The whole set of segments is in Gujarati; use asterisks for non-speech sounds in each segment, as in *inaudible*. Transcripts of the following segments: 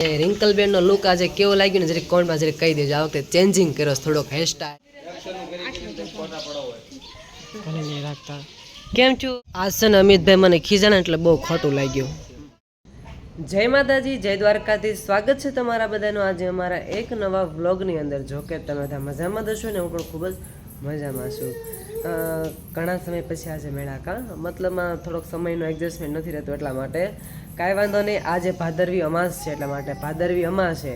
રિંકલબેન નો લુક આજે કેવો લાગ્યો ને જરીક કોમેન્ટમાં જરીક કહી દેજો. આ વખતે ચેન્જિંગ કર્યો થોડોક હેરસ્ટાઈલ કેમ છું? આજ છે ને અમિતભાઈ મને ખીજાણા એટલે બહુ ખોટું લાગ્યું. જય માતાજી, જય દ્વારકાથી સ્વાગત છે તમારા બધાનું આજે અમારા એક નવા વ્લોગની અંદર. જો કે તમે બધા મજામાં દશો ને, હું પણ ખૂબ જ મજામાં છું. ઘણા સમય પછી આજે મેળાકા મતલબમાં થોડોક સમયનો એડજસ્ટમેન્ટ નથી રહેતો એટલા માટે. કાંઈ વાંધો નહીં. આજે ભાદરવી અમાસ છે એટલા માટે ભાદરવી અમાસ છે.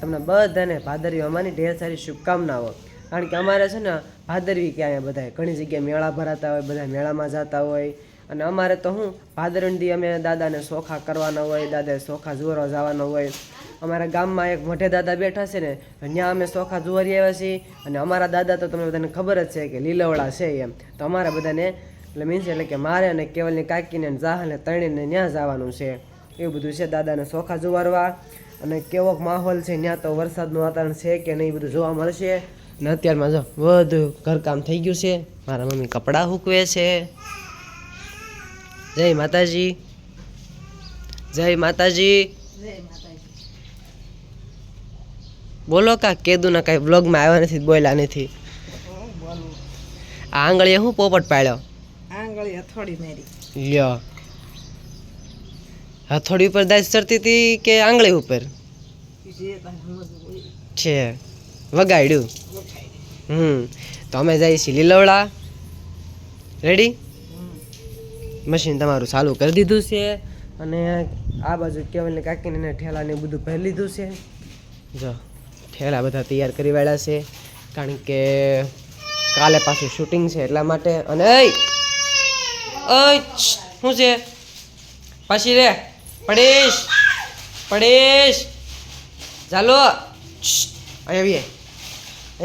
તમને બધાને ભાદરવી અમાની ઢેર સારી શુભકામનાઓ. કારણ કે અમારે છે ને ભાદરવી ક્યાં બધા ઘણી જગ્યાએ મેળા ભરાતા હોય બધા મેળામાં જતા હોય. અને અમારે તો હું ભાદરણથી અમે દાદાને સોખા કરવાના હોય, દાદાએ સોખા જોરવા જવાના હોય. અમારા ગામમાં એક મોઢે દાદા બેઠા છે ને ત્યાં અમે સોખા જોવારી આવ્યા છીએ. અને અમારા દાદા તો તમને બધાને ખબર જ છે કે લીલવડા છે એમ. તો અમારા બધાને એટલે મીન્સ એટલે કે મારે અને કેવલની કાકીને જાહને ત્રણેયને ત્યાં જવાનું છે. એવું બધું છે દાદાને સોખા જુવારવા. અને કેવોક માહોલ છે ત્યાં તો વરસાદનું વાતાવરણ છે કે નહીં એ બધું જોવા મળશે. ને અત્યારમાં જો બધું ઘરકામ થઈ ગયું છે. મારા મમ્મી કપડાં સૂકવે છે. જય માતાજી. જય માતાજી. બોલો કા કેદુના કાંઈ બ્લોગમાં આવ્યા નથી, બોલ્યા નથી. આ આંગળીએ હું પોપટ પાડ્યો? આંગળી હથોડી મારી. લ્યો. હથોડી ઉપર દાજ ચડતી હતી કે આંગળી ઉપર? છે. વગાડ્યું. હમ. તો અમે જઈએ છીએ લીલવડા. રેડી મશીન તમારું ચાલુ કરી દીધું છે અને આ બાજુ કેવલને કાકીને એને ઠેલા ને એ બધું ભરી લીધું છે. જો ઠેલા બધા તૈયાર કરી વાળ્યા છે. કારણ કે કાલે પાછું શૂટિંગ છે એટલા માટે અને એય શું છે? પાછી રે પડેશ પડેશ ચાલો. અહીં આવીએ.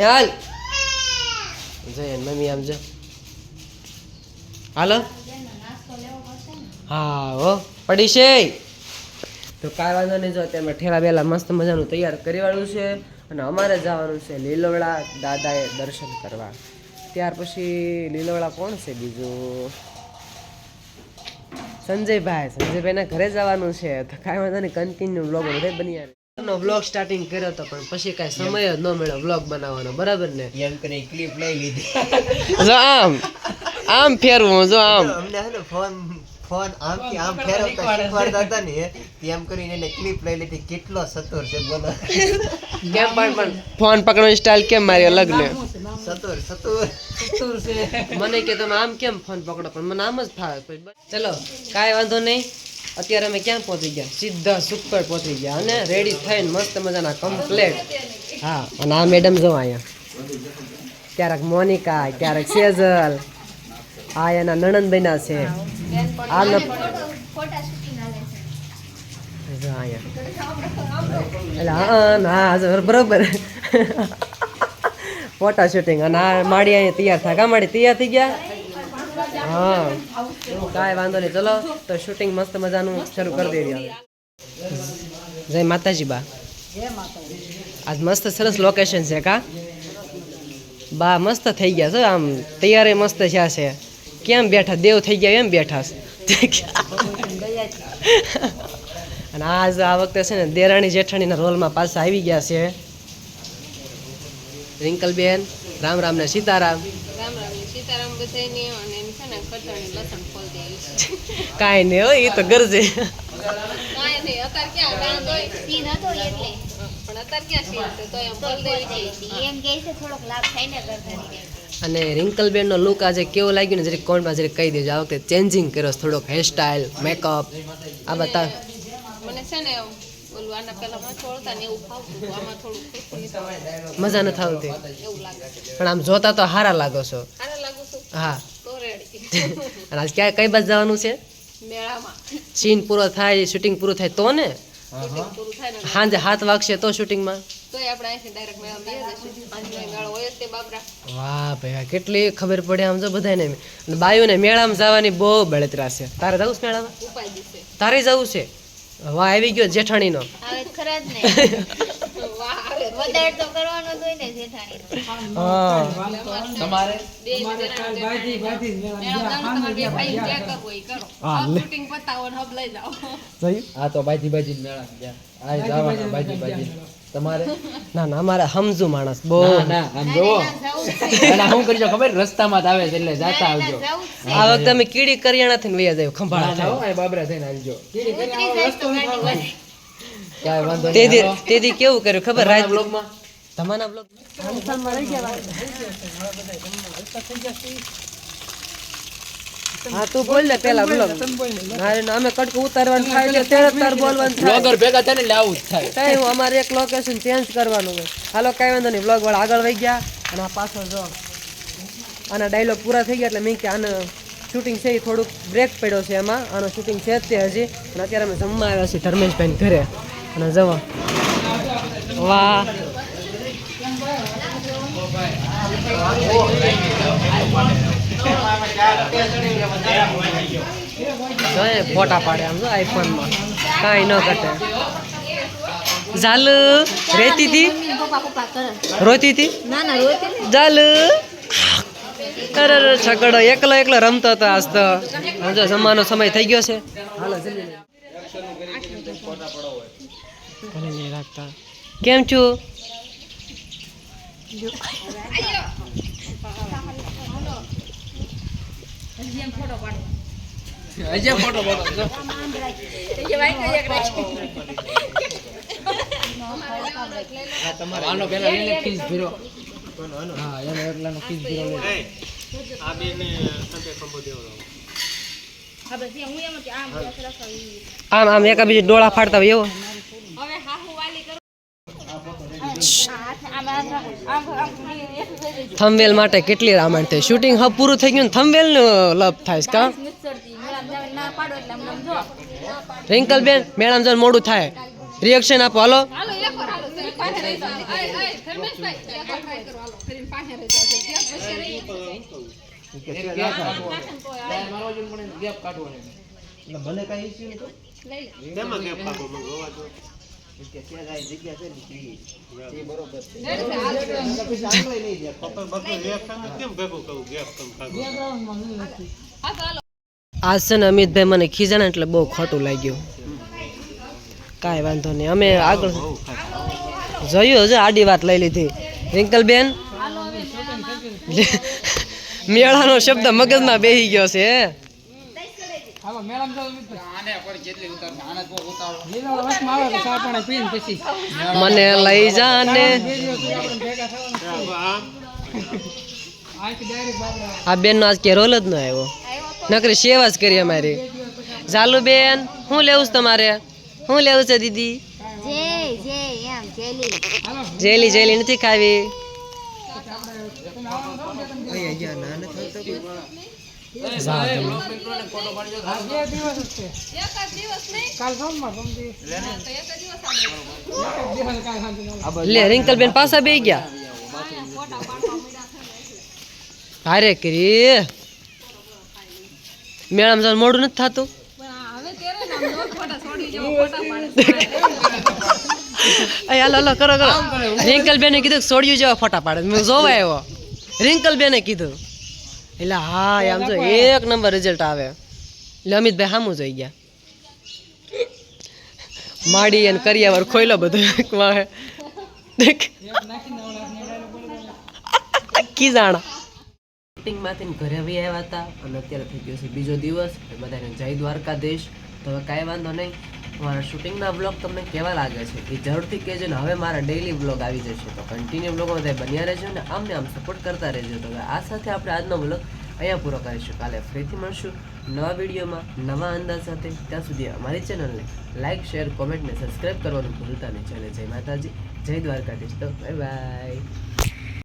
હાલ. જય મમ્મી આમ છે હાલો. હા, હો. પડી છે. તો કાંઈ વાંધો નહીં, જો અત્યારે ઠેલા બેલા મસ્ત મજાનું તૈયાર કરવાનું છે અને અમારે જવાનું છે લીલવડા દાદાએ દર્શન કરવા. ત્યાર પછી લીલવડા કોણ છે બીજું? સંજયભાઈ સંજયભાઈના ઘરે જવાનું છે તો કાંઈ વાંધો નહીં કન્ટિન્યુ બ્લોગ બધે બની નો બ્લોગ સ્ટાર્ટિંગ કર્યો હતો પણ પછી કાંઈ સમય જ ન મળ્યો બ્લોગ બનાવવાનો બરાબર ને? એમ કરીને ક્લિપ લઈ લીધી. જો આમ આમ ફેરવું જો આમ. અમને ફોન ફોન આમથી આમ ફેરવતા શીખવાડતા હતા ને એમ કરીને એને ક્લિપ લઈ લીધી. કેટલો સતુર છે બોલો. *laughs* કેમ પણ પણ ફોન પકડવાની સ્ટાઇલ કેમ મારી અલગ ને? સતુર સતુર મને કે તમે આમ કેમ ફોન પકડો? પણ મને આમ જ ફાવે બસ. ચલો કાંઈ વાંધો નહીં. અત્યારે અમે ક્યાં પહોંચી ગયા? સીધા સુપર પહોંચી ગયા અને રેડી થઈને મસ્ત મજાના કમ્પ્લેટ હા. અને આ મેડમ જો અહીંયા. ક્યારેક મોનિકા ક્યારેક સેજલ. આ એના નણંદબેના છે. આ જો બરોબર. ફોટા શૂટિંગ. અને આ માડી અહીંયા તૈયાર થાય કા માડી તૈયાર થઈ ગયા? હા. કાંઈ વાંધો નહીં. ચલો તો શૂટિંગ મસ્ત મજાનું શરૂ કરી હવે. જય માતાજી બા. આજ મસ્ત સરસ લોકેશન છે કા? બા મસ્ત થઈ ગયા છે. આમ તૈયારી મસ્ત થયા છે. કેમ બેઠા? દેવ થઈ ગયા એમ બેઠા અને આજ આ વખતે છે ને દેરાણી જેઠાણીના રોલમાં પાછા આવી ગયા છે. રિંકલબેન, રામ રામ ને સીતારામ. કાંઈ નહીં હો એ તો ગરજે. કાંઈ નહીં, અત્યારે ક્યાં અને રિંકલબેનનો લુક આજે કેવો લાગ્યો ને જરીક કોમેન્ટમાં જરીક કહી દેજો. આ વખતે ચેન્જિંગ કર્યો થોડોક થોડોક હેરસ્ટાઇલ મેકઅપ આ બતા મને છે ને ઓલું આના પેલા માં છોડતા ને એવું ફાવતું આમાં થોડું મજા નથી આવતી. પણ આમ જોતા તો હારા લાગો છો. સારા લાગુ છું? હા. તો રેડી. *laughs* અને આજ ક્યાં કઈ બાજુ જવાનું છે? મેળામાં. સીન પૂરો થાય શૂટિંગ પૂરું થાય તો ને? ને સાંજે હાથ વાગશે તો શૂટિંગમાં? વાહ ભાઈ કેટલી ખબર પડે આમ જો બધાને બાયુને મેળામાં જવાની બહુ બળતરા છે. તારે જવું છે મેળામાં? તારે જવું છે? વાહ આવી ગયો જેઠાણીનો. ખરા જ *laughs* વધારે તો કરવાનો જ હોય ને જેઠાણી તમારે? હા, ને હબ લઈ જાઓ. જોયું આ તો બાજી બાજી મેળા ગયા જવાના બાજી બાજી તમારે? ના ના અમારે સમજુ માણસ બહુ. ના ના આમ જોવો. અને કરજો ખબર? રસ્તામાં જ આવે છે એટલે જાતા આવજો. આ વખતે અમે કીડી કરિયાણા થી વયા જાય ખંભાળા ના બાબરા થઈને આવજો. કાંઈ વાંધો તેથી તેથી કેવું કર્યું? ખબર? રાત બ્લોગમાં તમારા બ્લોગ હા તું બોલ ને પેલા બ્લોગ ના ના, અમે કટકો ઉતારવાનું થાય એટલે ત્યારે તાર બોલવાનું થાય. બ્લોગર ભેગા થાય ને એટલે આવું જ થાય. કઈ હું અમારે એક લોકેશન ચેન્જ કરવાનું હોય. હાલો કઈ વાંધો નહીં. બ્લોગ વાળા આગળ વહી ગયા અને આ પાછળ જો. આના ડાયલોગ પૂરા થઈ ગયા એટલે મેં કે આને શૂટિંગ છે એ થોડુંક બ્રેક પડ્યો છે એમાં. આનો શૂટિંગ છે જ તે હજી. અને અત્યારે અમે જમવા આવ્યા છીએ ધર્મેશભાઈ ઘરે. જવા વાહ. ફોટા પાડે આમ જો આઈફોનમાં. કાંઈ ન કટે ઝાલ રેતી હતી રોતી હતી ઝાલ. અરે છગડો. એકલો એકલો રમતો હતો આજ તો. આમ જમવાનો સમય થઈ ગયો છે. લઈ. નહીં રાખતા કેમ છું? હજી ફોટો ફોટો જો. આનો પેલા લઈને ખીસ ભીરો. હા એનો એકલાનો ખીસ ભીરો લઈ આમ આમ એકા બીજું ડોળા ફાડતા હોય એવો હવે હાહુ વાલી કરો થંબવેલ માટે કેટલી રામાયણ થઈ? શૂટિંગ હબ પૂરું થઈ ગયું થંબવેલનું લપ થાય છે કા? રિંકલ બેન મેડમ જો. મોડું થાય. રિએક્શન આપો હાલો. મને કઈ આંગળે નહીં આજ છે ને અમિતભાઈ મને ખીજાણ એટલે બહુ ખોટું લાગ્યું. કાંઈ વાંધો નહીં. અમે આગળ જોયું હજુ આડી વાત લઈ લીધી. રિંકલ બેન મેળાનો શબ્દ મગજમાં બેસી ગયો છે મને લઈ જાને આ બેન નો આજ કે રોલ જ ન આવ્યો નકરી સેવા જ કરી અમારી ચાલુ બેન શું લેવું છે તમારે શું લેવું છે દીદી જય જય એમ જેલી જેલી જેલી નથી ખાવી અહીં અહીંયા ના નથી આવતા કોઈ? જા તમે. એક જ દિવસ નહીં કાલ સોમવાર એક જ દિવસ આપણે લે રિંકલ બેન પાછા બે ગયા હારે કરી મેળામાં જવાનું મોડું નથી થતું હવે તેરે ને આમ લોક ફોટા છોડી જેવો ફોટા પાડે અય હાલો હાલો કરો કરો રિંકલ બેને કીધું કે સોડિયું જેવા ફોટા પાડે મેં જોવા આવ્યો રિંકલ બેને કીધું એટલે હા આમ જો એક નંબર રિઝલ્ટ આવે. એટલે અમિતભાઈ સામું જોઈ ગયા. માડી અને કરિયાવર ખોઈલો બધું વાહે. દેખ. કી જાણા. શૂટિંગમાંથી ઘરે આવી આવ્યા હતા અને અત્યારે થઈ ગયો છે બીજો દિવસ. બધાને જય દ્વારકાધીશ. તો હવે કાંઈ વાંધો નહીં. મારા શૂટિંગના બ્લોગ તમને કેવા લાગે છે? એ જરૂરથી કહેજો ને. હવે મારા ડેઈલી બ્લોગ આવી જશે. તો કન્ટિન્યુ બ્લોગમાં બધા બન્યા રહેજો ને. આમને આમ સપોર્ટ કરતા રહેજો. તો આ સાથે આપણે આજનો બ્લોગ અહીંયા પૂરો કરીશું. કાલે ફરીથી મળશું નવા વિડીયોમાં, નવા અંદાજ સાથે. ત્યાં સુધી અમારી ચેનલને લાઇક શેર કોમેન્ટ ને સબસ્ક્રાઈબ કરવાનું ભૂલતા નહીં. ચાલે, જય માતાજી, જય દ્વારકાધીશ. તો બાય બાય